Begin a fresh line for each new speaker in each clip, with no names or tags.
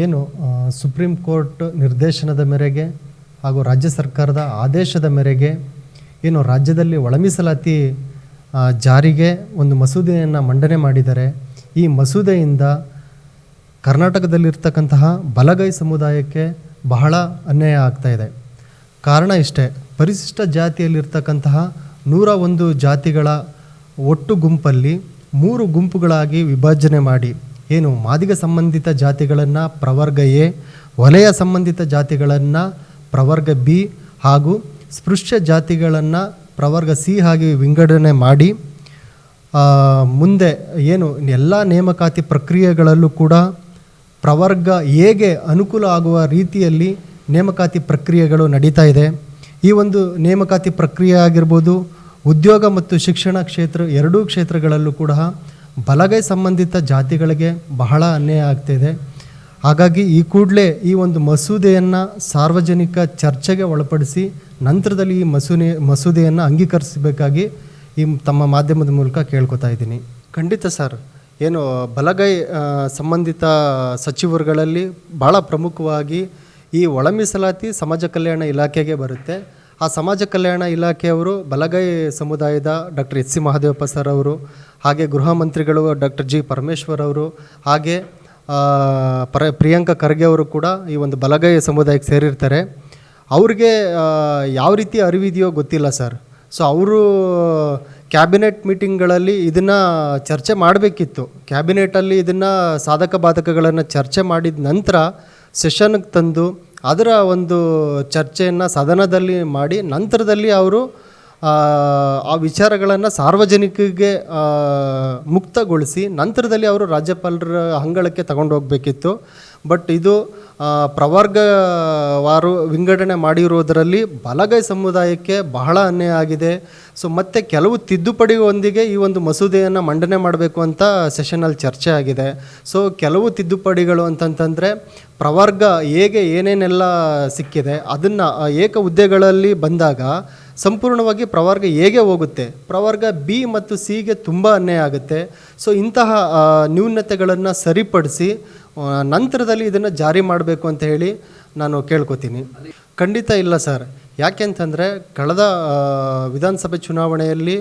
ಏನು supreme court ನಿರ್ದೇಶನದ ಮೇರೆಗೆ ಹಾಗೂ ರಾಜ್ಯ ಸರ್ಕಾರದ ಆದೇಶದ ಮೇರೆಗೆ ಏನು ರಾಜ್ಯದಲ್ಲಿ ಒಳಮೀಸಲಾತಿ ಜಾರಿಗೆ ಒಂದು ಮಸೂದೆಯನ್ನು ಮಂಡನೆ ಮಾಡಿದರೆ, ಈ ಮಸೂದೆಯಿಂದ ಕರ್ನಾಟಕದಲ್ಲಿರ್ತಕ್ಕಂತಹ ಬಲಗೈ ಸಮುದಾಯಕ್ಕೆ ಬಹಳ ಅನ್ಯಾಯ ಆಗ್ತಾ ಇದೆ. ಕಾರಣ ಇಷ್ಟೇ, ಪರಿಶಿಷ್ಟ ಜಾತಿಯಲ್ಲಿರ್ತಕ್ಕಂತಹ ನೂರ ಒಂದು ಜಾತಿಗಳ ಒಟ್ಟು ಗುಂಪಲ್ಲಿ ಮೂರು ಗುಂಪುಗಳಾಗಿ ವಿಭಜನೆ ಮಾಡಿ ಏನು ಮಾದಿಗ ಸಂಬಂಧಿತ ಜಾತಿಗಳನ್ನು ಪ್ರವರ್ಗ ಎ, ವಲಯ ಸಂಬಂಧಿತ ಜಾತಿಗಳನ್ನು ಪ್ರವರ್ಗ ಬಿ ಹಾಗೂ ಸ್ಪೃಶ್ಯ ಜಾತಿಗಳನ್ನು ಪ್ರವರ್ಗ ಸಿ ಹಾಗೆ ವಿಂಗಡಣೆ ಮಾಡಿ ಮುಂದೆ ಏನು ಎಲ್ಲ ನೇಮಕಾತಿ ಪ್ರಕ್ರಿಯೆಗಳಲ್ಲೂ ಕೂಡ ಪ್ರವರ್ಗ ಹೇಗೆ ಅನುಕೂಲ ಆಗುವ ರೀತಿಯಲ್ಲಿ ನೇಮಕಾತಿ ಪ್ರಕ್ರಿಯೆಗಳು ನಡೀತಾ ಇದೆ. ಈ ಒಂದು ನೇಮಕಾತಿ ಪ್ರಕ್ರಿಯೆ ಆಗಿರ್ಬೋದು ಉದ್ಯೋಗ ಮತ್ತು ಶಿಕ್ಷಣ ಕ್ಷೇತ್ರ ಎರಡೂ ಕ್ಷೇತ್ರಗಳಲ್ಲೂ ಕೂಡ ಬಲಗೈ ಸಂಬಂಧಿತ ಜಾತಿಗಳಿಗೆ ಬಹಳ ಅನ್ಯಾಯ ಆಗ್ತಿದೆ ಹಾಗಾಗಿ ಈ ಕೂಡಲೇ ಈ ಒಂದು ಮಸೂದೆಯನ್ನು ಸಾರ್ವಜನಿಕ ಚರ್ಚೆಗೆ ಒಳಪಡಿಸಿ ನಂತರದಲ್ಲಿ ಈ ಮಸೂನೆ, ಮಸೂದೆಯನ್ನು ಅಂಗೀಕರಿಸಬೇಕಾಗಿ ಈ ತಮ್ಮ ಮಾಧ್ಯಮದ ಮೂಲಕ ಕೇಳ್ಕೊತಾ ಇದ್ದೀನಿ. ಖಂಡಿತ ಸರ್. ಏನು ಬಲಗೈ ಸಂಬಂಧಿತ ಸಚಿವರುಗಳಲ್ಲಿ ಭಾಳ ಪ್ರಮುಖವಾಗಿ ಈ ಒಳ ಮೀಸಲಾತಿ ಸಮಾಜ ಕಲ್ಯಾಣ ಇಲಾಖೆಗೆ ಬರುತ್ತೆ. ಆ ಸಮಾಜ ಕಲ್ಯಾಣ ಇಲಾಖೆಯವರು ಬಲಗೈ ಸಮುದಾಯದ doctor H C Mahadevappa sir ಅವರು, ಹಾಗೆ ಗೃಹ ಮಂತ್ರಿಗಳು ಡಾಕ್ಟರ್ ಜಿ ಪರಮೇಶ್ವರ್ ಅವರು, ಹಾಗೆ ಪರ, ಪ್ರಿಯಾಂಕಾ ಖರ್ಗೆ ಅವರು ಕೂಡ ಈ ಒಂದು ಬಲಗೈ ಸಮುದಾಯಕ್ಕೆ ಸೇರಿರ್ತಾರೆ. ಅವ್ರಿಗೆ ಯಾವ ರೀತಿ ಅರಿವಿದೆಯೋ ಗೊತ್ತಿಲ್ಲ ಸರ್. ಸೊ ಅವರು ಕ್ಯಾಬಿನೆಟ್ ಮೀಟಿಂಗ್ಗಳಲ್ಲಿ ಇದನ್ನು ಚರ್ಚೆ ಮಾಡಬೇಕಿತ್ತು. ಕ್ಯಾಬಿನೆಟಲ್ಲಿ ಇದನ್ನು ಸಾಧಕ ಬಾಧಕಗಳನ್ನು ಚರ್ಚೆ ಮಾಡಿದ ನಂತರ ಸೆಷನ್ಗೆ ತಂದು ಅದರ ಒಂದು ಚರ್ಚೆಯನ್ನು ಸದನದಲ್ಲಿ ಮಾಡಿ ನಂತರದಲ್ಲಿ ಅವರು ಆ, ವಿಚಾರಗಳನ್ನು ಸಾರ್ವಜನಿಕರಿಗೆ ಮುಕ್ತಗೊಳಿಸಿ ನಂತರದಲ್ಲಿ ಅವರು ರಾಜ್ಯಪಾಲರ ಅಂಗಳಕ್ಕೆ ತಗೊಂಡು ಹೋಗಬೇಕಿತ್ತು. ಬಟ್ ಇದು ಪ್ರವರ್ಗವಾರು ವಿಂಗಡಣೆ ಮಾಡಿರುವುದರಲ್ಲಿ ಬಲಗೈ ಸಮುದಾಯಕ್ಕೆ ಬಹಳ ಅನ್ಯಾಯ ಆಗಿದೆ. ಸೊ ಮತ್ತೆ ಕೆಲವು ತಿದ್ದುಪಡಿಯೊಂದಿಗೆ ಈ ಒಂದು ಮಸೂದೆಯನ್ನು ಮಂಡನೆ ಮಾಡಬೇಕು ಅಂತ ಸೆಷನಲ್ಲಿ ಚರ್ಚೆ ಆಗಿದೆ. ಸೊ ಕೆಲವು ತಿದ್ದುಪಡಿಗಳು ಅಂತಂತಂದರೆ ಪ್ರವರ್ಗ ಹೇಗೆ ಏನೇನೆಲ್ಲ ಸಿಕ್ಕಿದೆ ಅದನ್ನು ಏಕ ಹುದ್ದೆಗಳಲ್ಲಿ ಬಂದಾಗ ಸಂಪೂರ್ಣವಾಗಿ ಪ್ರವರ್ಗ ಎಗೆ ಹೋಗುತ್ತೆ? ಪ್ರವರ್ಗ ಬಿ ಮತ್ತು ಸಿಗೆ ತುಂಬ ಅನ್ಯಾಯ ಆಗುತ್ತೆ. ಸೊ ಇಂತಹ ನ್ಯೂನತೆಗಳನ್ನು ಸರಿಪಡಿಸಿ ನಂತರದಲ್ಲಿ ಇದನ್ನು ಜಾರಿ ಮಾಡಬೇಕು ಅಂತ ಹೇಳಿ ನಾನು ಕೇಳ್ಕೊತೀನಿ. ಖಂಡಿತ ಇಲ್ಲ ಸರ್. ಯಾಕೆಂತಂದರೆ ಕಳೆದ ವಿಧಾನಸಭೆ ಚುನಾವಣೆಯಲ್ಲಿ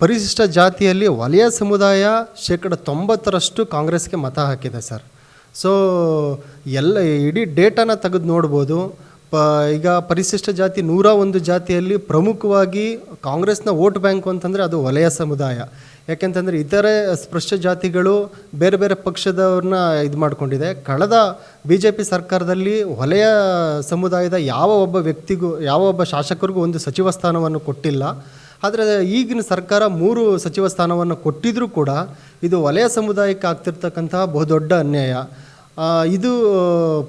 ಪರಿಶಿಷ್ಟ ಜಾತಿಯಲ್ಲಿ ವಲಯ ಸಮುದಾಯ ಶೇಕಡ ತೊಂಬತ್ತರಷ್ಟು ಕಾಂಗ್ರೆಸ್ಗೆ ಮತ ಹಾಕಿದೆ ಸರ್. ಸೊ ಎಲ್ಲ, ಇಡೀ ಡೇಟಾನ ತೆಗೆದು ನೋಡ್ಬೋದು. ಪ, ಈಗ ಪರಿಶಿಷ್ಟ ಜಾತಿ ನೂರ ಒಂದು ಜಾತಿಯಲ್ಲಿ ಪ್ರಮುಖವಾಗಿ ಕಾಂಗ್ರೆಸ್ನ ವೋಟ್ ಬ್ಯಾಂಕು ಅಂತಂದರೆ ಅದು ವಲಯ ಸಮುದಾಯ. ಯಾಕೆಂತಂದರೆ ಇತರೆ ಸ್ಪೃಶ್ಯ ಜಾತಿಗಳು ಬೇರೆ ಬೇರೆ ಪಕ್ಷದವ್ರನ್ನ ಇದು ಮಾಡಿಕೊಂಡಿದೆ. ಕಳೆದ ಬಿ ಜೆ ಪಿ ಸರ್ಕಾರದಲ್ಲಿ ವಲಯ ಸಮುದಾಯದ ಯಾವ ಒಬ್ಬ ವ್ಯಕ್ತಿಗೂ, ಯಾವ ಒಬ್ಬ ಶಾಸಕರಿಗೂ ಒಂದು ಸಚಿವ ಸ್ಥಾನವನ್ನು ಕೊಟ್ಟಿಲ್ಲ. ಆದರೆ ಈಗಿನ ಸರ್ಕಾರ ಮೂರು ಸಚಿವ ಸ್ಥಾನವನ್ನು ಕೊಟ್ಟಿದ್ರೂ ಕೂಡ ಇದು ವಲಯ ಸಮುದಾಯಕ್ಕೆ ಆಗ್ತಿರ್ತಕ್ಕಂತಹ ಬಹುದೊಡ್ಡ ಅನ್ಯಾಯ. ಇದು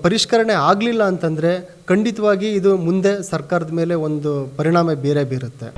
ಪರಿಷ್ಕರಣೆ ಆಗಲಿಲ್ಲ ಅಂತಂದರೆ ಖಂಡಿತವಾಗಿ ಇದು ಮುಂದೆ ಸರ್ಕಾರದ ಮೇಲೆ ಒಂದು ಪರಿಣಾಮ ಬೇರೆ ಬೀರುತ್ತೆ.